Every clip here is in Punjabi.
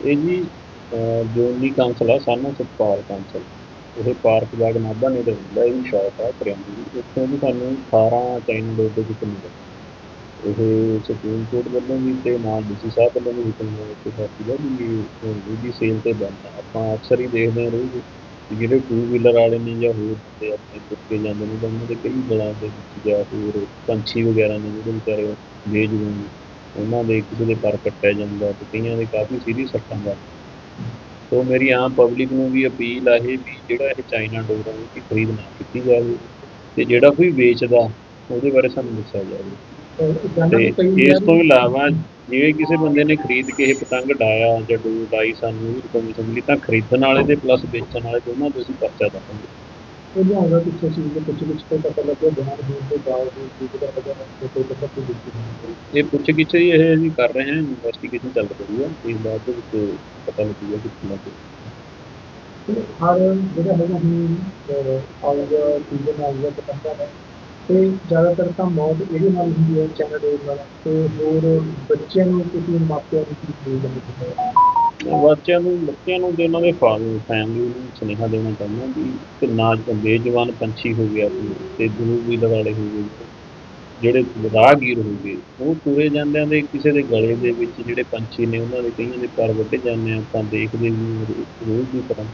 ਇਹ ਜੀ ਅਹ, ਕਾਉਂਸਲ ਆ ਸਾਨੂੰ ਸਤਪਾਲ ਕਾਉਂਸਲ ਇਹ ਪਾਰਕ ਬਾਗ ਨਾਭਾ ਨੇ ਰਹਿੰਦਾ ਇਹ ਸ਼ਾਪ ਆ ਕਰਿਆਨੇ ਦੀ। ਉੱਥੋਂ ਵੀ ਸਾਨੂੰ 18 ਚਾਈਨਾ ਡੋਰ ਦੇ ਹੁਕਮ ਮਿਲੇ ਇਹ ਸੁਪਰੀਮ ਕੋਰਟ ਵੱਲੋਂ ਵੀ ਤੇ ਨਾਲ ਡੀਸੀ ਸਾਹਿਬ ਵੱਲੋਂ ਵੀ ਹੁਕਮ ਹੋਇਆ ਕਿ ਸੀਗਾ ਵੀ ਇਹ ਸੇਲ ਤੇ ਬੰਦ ਆ। ਆਪਾਂ ਅਕਸਰ ਹੀ ਦੇਖਦੇ ਹਾਂ ਰੋਜ਼ ਵੀ ਜਿਹੜੇ ਟੂ ਵੀਲਰ ਵਾਲੇ ਨੇ ਜਾਂ ਹੋਰ ਤੇ ਆਪਣੇ ਤੁੱਕੇ ਜਾਂਦੇ ਨੇ ਤਾਂ ਉਹਨਾਂ ਦੇ ਕਈ ਗਲਾਂ ਦੇ ਵਿੱਚ ਜਾਂ ਹੋਰ ਪੰਛੀ ਵਗੈਰਾ ਨੇ ਜਿਹੜੇ ਵਿਚਾਰੇ ਬੇਜੂਨ ਉਹਨਾਂ ਦੇ ਕਿਸੇ ਦੇ ਪਰ ਕੱਟਿਆ ਜਾਂਦਾ ਤੇ ਕਈਆਂ ਦੇ ਕਾਫੀ ਸੀਰੀਅਸ ਸੱਟਾਂ ਦਾ। ਸੋ ਮੇਰੀ ਆਮ ਪਬਲਿਕ ਨੂੰ ਵੀ ਅਪੀਲ ਆ ਇਹ ਵੀ ਜਿਹੜਾ ਇਹ ਚਾਈਨਾ ਡੋਰ ਆ, ਉਹਦੀ ਖਰੀਦ ਨਾ ਕੀਤੀ ਜਾਵੇ ਤੇ ਜਿਹੜਾ ਕੋਈ ਵੇਚਦਾ, ਉਹਦੇ ਬਾਰੇ ਸਾਨੂੰ ਦੱਸਿਆ ਜਾਵੇ। ਤੇ ਇਸ ਤੋਂ ਇਲਾਵਾ ਜਿਵੇਂ ਕਿਸੇ ਬੰਦੇ ਨੇ ਖਰੀਦ ਕੇ ਇਹ ਪਤੰਗ ਡਾਇਆ ਜਾਂ ਡੋਰ ਡਾਈ ਸਾਨੂੰ ਉਹਦੀ ਇਨਫੋਰਮੇਸ਼ਨ ਮਿਲੀ ਤਾਂ ਖਰੀਦਣ ਵਾਲੇ ਦੇ ਪਲੱਸ ਵੇਚਣ ਵਾਲੇ ਦੋਨਾਂ ਦੇ ਅਸੀਂ ਪਰਚਾ ਦਵਾਂਗੇ। ਉਹਨੂੰ ਆਉਂਦਾ ਪਿੱਛੇ ਸੀ ਕਿ ਕੁਝ ਕੁਝ ਤੋਂ ਪਤਾ ਲੱਗਿਆ ਬਿਆਨ ਹੋਣ ਦੇ ਬਾਵਜੂਦ ਵੀ ਜਿਹੜਾ ਹੈਗਾ ਨਾ ਕੋਈ ਬੰਦਾ ਕੋਈ ਦਿੱਤੀ ਨਹੀਂ ਇਹ ਪੁੱਛ ਗਿੱਛ ਹੀ ਇਹ ਅਸੀਂ ਕਰ ਰਹੇ ਹਾਂ ਇਨਵੈਸਟੀਗੇਸ਼ਨ ਚੱਲ ਰਹੀ ਹੈ ਇਸ ਬਾਅਦ ਦੇ ਵਿੱਚ ਪਤਾ ਲੱਗੂਗਾ ਕਿ ਕਿੰਨਾ ਕੁ। ਤੇ ਹਰ ਜਿਹੜਾ ਹੈਗਾ ਹੁਣ ਆਊਗਾ ਸੀਜ਼ਨ ਆਊਗਾ ਪਤੰਗਾ ਦਾ ਤੇ ਜ਼ਿਆਦਾਤਰ ਤਾਂ ਮੌਤ ਇਹਦੇ ਨਾਲ ਹੁੰਦੀ ਹੈ ਚਾਈਨਾ ਡੋਰ ਨਾਲ ਤੇ ਹੋਰ ਬੱਚਿਆਂ ਨੂੰ ਕਿਸੇ ਮਾਪਿਆਂ ਨੂੰ ਕੀ ਦੇ ਦਿੰਦੇ ਬੱਚਿਆਂ ਨੂੰ ਬੱਚਿਆਂ ਨੂੰ ਤੇ ਉਹਨਾਂ ਦੇ ਫਾਦਰ ਫੈਮਿਲੀ ਨੂੰ ਸੁਨੇਹਾ ਦੇਣਾ ਚਾਹੁੰਦਾ ਵੀ ਕਿ ਨਾ ਬੇਜਵਾਨ ਪੰਛੀ ਹੋ ਗਿਆ ਤੇ ਦੂਰ ਵੀ ਵਾਲੇ ਹੋ ਗਏ ਜਿਹੜੇ ਰਾਹਗੀਰ ਹੋ ਗਏ, ਉਹ ਤੁਰੇ ਜਾਂਦਿਆਂ ਦੇ ਕਿਸੇ ਦੇ ਗਲੇ ਦੇ ਵਿੱਚ ਜਿਹੜੇ ਪੰਛੀ ਨੇ ਉਹਨਾਂ ਦੇ ਕਈਆਂ ਦੇ ਪਰ ਵੱਢੇ ਜਾਂਦੇ ਆਪਾਂ ਦੇਖਦੇ ਵੀ ਰੋਜ਼ ਦੀ ਤਰ੍ਹਾਂ।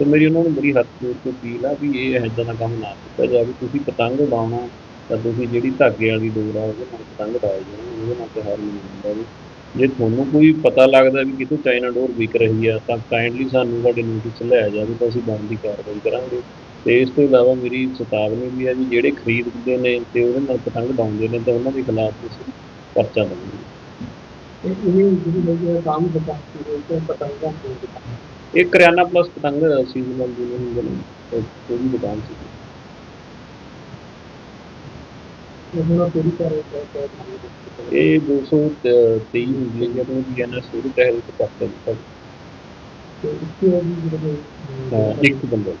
ਤੇ ਮੇਰੀ ਉਹਨਾਂ ਨੂੰ ਬੜੀ ਹੱਥ ਜੋੜ ਕੇ ਅਪੀਲ ਆ ਵੀ ਇਹ ਇੱਦਾਂ ਦਾ ਕੰਮ ਨਾ ਕੀਤਾ ਜਾਵੇ, ਤੁਸੀਂ ਪਤੰਗ ਉਡਾਉਣਾ ਤਾਂ ਤੁਸੀਂ ਜਿਹੜੀ ਧਾਗੇ ਵਾਲੀ ਡੋਰ ਉਹਦੇ ਨਾਲ ਪਤੰਗ ਉਡਾਏ ਜਾਣ, ਉਹਦੇ ਨਾਲ ਤਿਉਹਾਰ ਨਹੀਂ ਹੁੰਦਾ ਵੀ ਜੇ ਤੁਹਾਨੂੰ ਕੋਈ ਪਤਾ ਲੱਗਦਾ ਵੀ ਕਿਤੋਂ ਚਾਈਨਾ ਡੋਰ ਵਿਕ ਰਹੀ ਆ ਤਾਂ ਕਾਈਂਡਲੀ ਸਾਨੂੰ ਤੁਹਾਡੇ ਨੋਟਿਸ ਲਿਆ ਜਾਵੇ ਤਾਂ ਅਸੀਂ ਬਣਦੀ ਕਾਰਵਾਈ ਕਰਾਂਗੇ। ਤੇ ਇਸ ਤੋਂ ਇਲਾਵਾ ਮੇਰੀ ਚੇਤਾਵਨੀ ਵੀ ਹੈ ਵੀ ਜਿਹੜੇ ਖਰੀਦਦੇ ਨੇ ਤੇ ਉਹਦੇ ਨਾਲ ਪਤੰਗ ਉਡਾਉਂਦੇ ਨੇ ਤਾਂ ਉਹਨਾਂ ਦੇ ਖਿਲਾਫ ਤੁਸੀਂ ਪਰਚਾ ਦਵਾਂਗੇ ਇਹ ਜਿਹੜੀ ਹੈਗੀ ਹੈ ਕੰਮ ਕੇ ਤੇ ਪਤੰਗਾਂ ਦੁਕਾਨ ਇਹ ਕਰਿਆਨਾ ਪਲੱਸ ਪਤੰਗ ਸੀਜ਼ਨਲ ਜਿਵੇਂ ਹੁੰਦੇ ਨੇ ਉਹ ਉਹਦੀ ਦੁਕਾਨ ਸੀ ਹੁਣ ਪੂਰੀ ਤਰ੍ਹਾਂ ਤੋਂ ਇਹ 223 ਹੁੰਦੀ ਹੈ ਜਦੋਂ ਬੀਐਨਐਸ ਉਹਦੇ ਤਹਿਤ ਪਰਚਾ ਦਿੱਤਾ। ਇੱਕ ਬੰਦਾ।